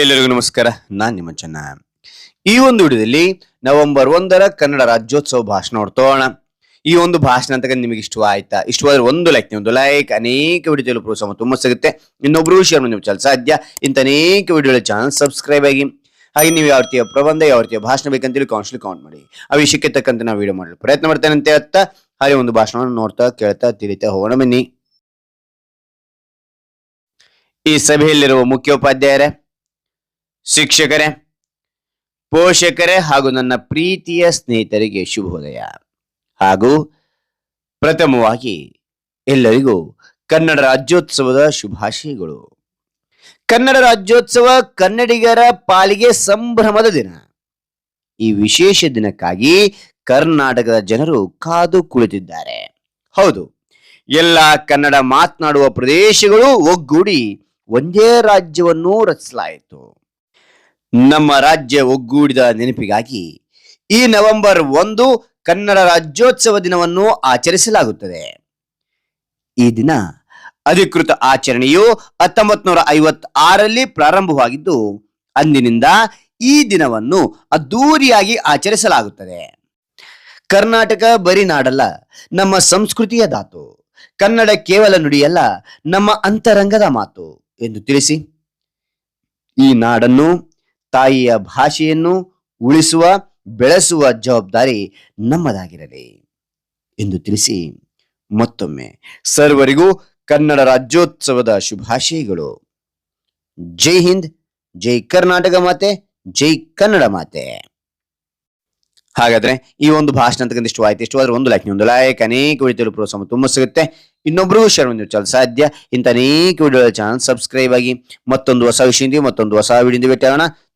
ಎಲ್ಲರಿಗೂ ನಮಸ್ಕಾರ. ನಾನ್ ನಿಮ್ಮ ಚೆನ್ನ. ಈ ಒಂದು ವಿಡಿಯೋದಲ್ಲಿ ನವೆಂಬರ್ ಒಂದರ ಕನ್ನಡ ರಾಜ್ಯೋತ್ಸವ ಭಾಷಣ ನೋಡ್ತೋಣ ಈ ಒಂದು ಭಾಷಣ ಅಂತ ನಿಮಗೆ ಇಷ್ಟವಾಯ್ತಾ ಇಷ್ಟವಾದ್ರೆ ಒಂದು ಲೈಕ್ ಒಂದು ಲೈಕ್ ಅನೇಕ ವಿಡಿಯೋ ಪ್ರೋತ್ಸಾಹ ತುಂಬ ಸಿಗುತ್ತೆ. ಇನ್ನೊಬ್ರು ಶೇರ್ ಮಾಡಿ ನೀವು ಸಾಧ್ಯ. ಇಂಥ ಅನೇಕ ವಿಡಿಯೋಗಳ ಚಾನಲ್ ಸಬ್ಸ್ಕ್ರೈಬ್ ಆಗಿ. ಹಾಗೆ ನೀವು ಯಾವ ರೀತಿಯ ಪ್ರಬಂಧ, ಯಾವ ರೀತಿಯ ಭಾಷಣ ಬೇಕಂತೇಳಿ ಕೌನ್ಸಿಲ್ ಕೌಂಟ್ ಮಾಡಿ. ಆ ವಿಷಯಕ್ಕೆ ತಕ್ಕಂತೆ ನಾವು ವಿಡಿಯೋ ಮಾಡಲು ಪ್ರಯತ್ನ ಮಾಡ್ತೇನೆ ಅಂತ ಹೇಳ್ತಾ, ಹಾಗೆ ಒಂದು ಭಾಷಣವನ್ನು ನೋಡ್ತಾ, ಕೇಳ್ತಾ, ತಿಳಿತಾ ಹೋಗೋಣ ಬನ್ನಿ. ಈ ಸಭೆಯಲ್ಲಿರುವ ಮುಖ್ಯೋಪಾಧ್ಯಾಯರೇ ಶಿಕ್ಷಕರೇ, ಪೋಷಕರೇ ಹಾಗೂ ನನ್ನ ಪ್ರೀತಿಯ ಸ್ನೇಹಿತರಿಗೆ ಶುಭೋದಯ. ಹಾಗೂ ಪ್ರಥಮವಾಗಿ ಎಲ್ಲರಿಗೂ ಕನ್ನಡ ರಾಜ್ಯೋತ್ಸವದ ಶುಭಾಶಯಗಳು. ಕನ್ನಡ ರಾಜ್ಯೋತ್ಸವ ಕನ್ನಡಿಗರ ಪಾಲಿಗೆ ಸಂಭ್ರಮದ ದಿನ. ಈ ವಿಶೇಷ ದಿನಕ್ಕಾಗಿ ಕರ್ನಾಟಕದ ಜನರು ಕಾದು ಕುಳಿತಿದ್ದಾರೆ. ಹೌದು, ಎಲ್ಲ ಕನ್ನಡ ಮಾತನಾಡುವ ಪ್ರದೇಶಗಳು ಒಗ್ಗೂಡಿ ಒಂದೇ ರಾಜ್ಯವನ್ನು ರಚಿಸಲಾಯಿತು. ನಮ್ಮ ರಾಜ್ಯ ಒಗ್ಗೂಡಿದ ನೆನಪಿಗಾಗಿ ಈ ನವೆಂಬರ್ ಒಂದು ಕನ್ನಡ ರಾಜ್ಯೋತ್ಸವ ದಿನವನ್ನು ಆಚರಿಸಲಾಗುತ್ತದೆ. ಈ ದಿನ ಅಧಿಕೃತ ಆಚರಣೆಯು ಹತ್ತೊಂಬತ್ ನೂರ ಐವತ್ತಾರರಲ್ಲಿ ಪ್ರಾರಂಭವಾಗಿದ್ದು, ಅಂದಿನಿಂದ ಈ ದಿನವನ್ನು ಅದ್ದೂರಿಯಾಗಿ ಆಚರಿಸಲಾಗುತ್ತದೆ. ಕರ್ನಾಟಕ ಬರೀ ನಾಡಲ್ಲ, ನಮ್ಮ ಸಂಸ್ಕೃತಿಯ ಧಾತು. ಕನ್ನಡ ಕೇವಲ ನುಡಿಯಲ್ಲ, ನಮ್ಮ ಅಂತರಂಗದ ಮಾತು. ಎಂದು ತಿಳಿಸಿ. ಈ ನಾಡನ್ನು ತಾಯಿಯ ಭಾಷೆಯನ್ನು ಉಳಿಸುವ, ಬೆಳೆಸುವ ಜವಾಬ್ದಾರಿ ನಮ್ಮದಾಗಿರಲಿ ಎಂದು ತಿಳಿಸಿ ಮತ್ತೊಮ್ಮೆ. ಸರ್ವರಿಗೂ ಕನ್ನಡ ರಾಜ್ಯೋತ್ಸವದ ಶುಭಾಶಯಗಳು. ಜೈ ಹಿಂದ್, ಜೈ ಕರ್ನಾಟಕ ಮಾತೆ, ಜೈ ಕನ್ನಡ ಮಾತೆ. ಹಾಗಾದ್ರೆ ಈ ಒಂದು ಭಾಷಣ ಅಂತಕ್ಕಂಥ ಇಷ್ಟವಾಯ್ತು ಇಷ್ಟವಾದ್ರೆ ಒಂದು ಲೈಕ್ ಒಂದು ಲೈಕ್ ಅನೇಕ ವಿಡಿಯೋ ಪ್ರೋತ್ಸಾಹ ತುಂಬ ಸಿಗುತ್ತೆ. ಇನ್ನೊಬ್ರಿಗೂ ಶೇರ್ ಮಾಡಿ ಸಾಧ್ಯ. ಇಂಥ ಅನೇಕ ವಿಡಿಯೋ ಚಾನಲ್ ಸಬ್ಸ್ಕ್ರೈಬ್ ಆಗಿ ಮತ್ತೊಂದು ಹೊಸ ವಿಷಯದಿಂದ ಮತ್ತೊಂದು ಹೊಸ ವಿಡಿಯೋದಿಂದ ಭೇಟಿ ಆಗೋಣ